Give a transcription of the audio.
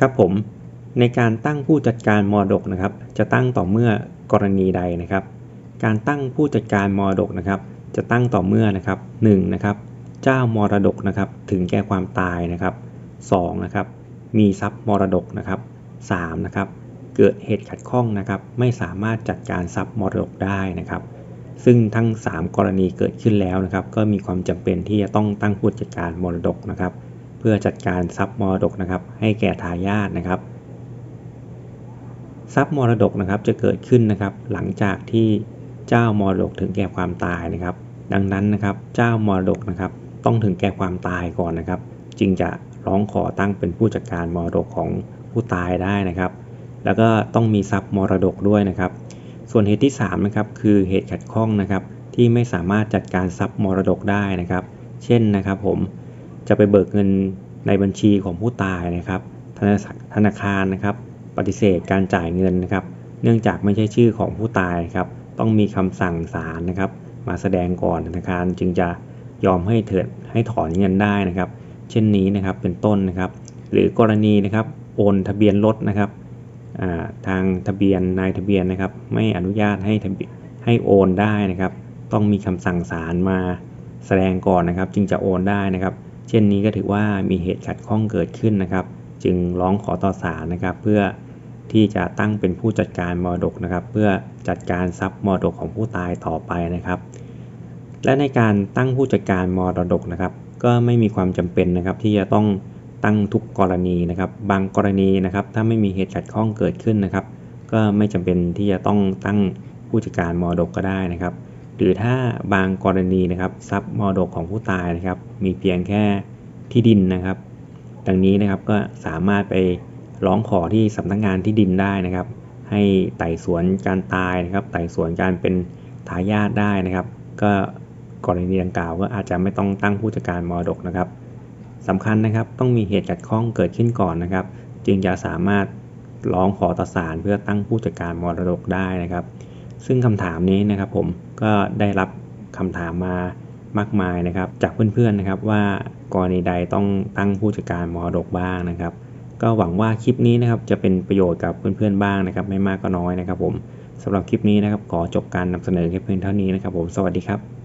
ครับผมในการตั้งผู้จัดการมรดกนะครับ จะตั้งต่อเมื่อกรณีใดนะครับ การตั้งผู้จัดการมรดกนะครับ จะตั้งต่อเมื่อนะครับ1นะครับเจ้ามรดกนะครับ ถึงแก่ความตายนะครับ2นะครับมีทรัพย์มรดกนะครับ3นะครับเกิดเหตุขัดข้องนะครับ ไม่สามารถจัดการทรัพย์มรดกได้นะครับ ซึ่งทั้ง 3 กรณีเกิดขึ้นแล้วนะครับ ก็มีความจำเป็นที่จะต้องตั้งผู้จัดการมรดกนะครับ เพื่อจัดการทรัพย์มรดกนะครับ ให้แก่ทายาทนะครับทรัพย์มรดกนะครับจะเกิดขึ้นนะครับ หลังจากที่เจ้ามรดกถึงแก่ความตายนะครับ ดังนั้นนะครับเจ้ามรดกนะครับ ต้องถึงแก่ความตายก่อนนะครับ จึงจะร้องขอตั้งเป็นผู้จัดการมรดกของผู้ตายได้นะครับ แล้วก็ต้องมีทรัพย์มรดกด้วยนะครับ ส่วนเหตุที่3นะครับคือเหตุขัดข้องนะครับที่ไม่สามารถจัดการทรัพย์มรดกได้นะครับ เช่นนะครับผม จะไปเบิกเงินในบัญชีของผู้ตายนะครับธนาคารนะครับ ปฏิเสธการจ่ายเงินนะครับ เนื่องจากไม่ใช่ชื่อของผู้ตายครับ ต้องมีคำสั่งศาลนะครับ มาแสดงก่อนธนาคารจึงจะยอมให้เถิดให้ถอนเงินได้นะครับ เช่นนี้นะครับเป็นต้นนะครับ หรือกรณีนะครับโอนทะเบียนรถนะครับทางทะเบียนนายทะเบียนนะครับ ไม่อนุญาตให้ให้โอนได้นะครับ ต้องมีคำสั่งศาลมาแสดงก่อนนะครับ จึงจะโอนได้นะครับ เช่นนี้ก็ถือว่ามีเหตุขัดข้องเกิดขึ้นนะครับ จึงร้องขอต่อศาลนะครับ เพื่อที่จะตั้งเป็นผู้จัดการมรดกนะครับ เพื่อจัดการทรัพย์มรดกของผู้ตายต่อไปนะครับ และในการตั้งผู้จัดการมรดกนะครับ ก็ไม่มีความจำเป็นนะครับ ที่จะต้องตั้งทุกกรณีนะครับ บางกรณีนะครับ ถ้าไม่มีเหตุขัดข้องเกิดขึ้นนะครับ ก็ไม่จำเป็นที่จะต้องตั้งผู้จัดการมรดกก็ได้นะครับ หรือถ้าบางกรณีนะครับทรัพย์มรดกของผู้ตายนะครับ มีเพียงแค่ที่ดินนะครับ ดังนี้นะครับก็สามารถไปร้องขอที่สำนักงงานที่ดินได้นะครับ ให้ไต่สวนการตายนะครับ ไต่สวนการเป็นทายาทได้นะครับ ก็กรณีดังกล่าวก็อาจจะไม่ต้องตั้งผู้จัดการมรดกนะครับสำคัญนะครับต้องมีเหตุขัดข้องเกิดขึ้นก่อนนะครับ จึงจะสามารถร้องขอต่อศาลเพื่อตั้งผู้จัดการมรดกได้นะครับ ซึ่งคำถามนี้นะครับผมก็ได้รับคำถามมามากมายนะครับ จากเพื่อนๆนะครับว่ากรณีใดต้องตั้งผู้จัดการมรดกบ้างนะครับ ก็หวังว่าคลิปนี้นะครับจะเป็นประโยชน์กับเพื่อนๆบ้างนะครับ ไม่มากก็น้อยนะครับผมสำหรับคลิปนี้นะครับขอจบการนำเสนอแค่เพียงเท่านี้นะครับผมสวัสดีครับ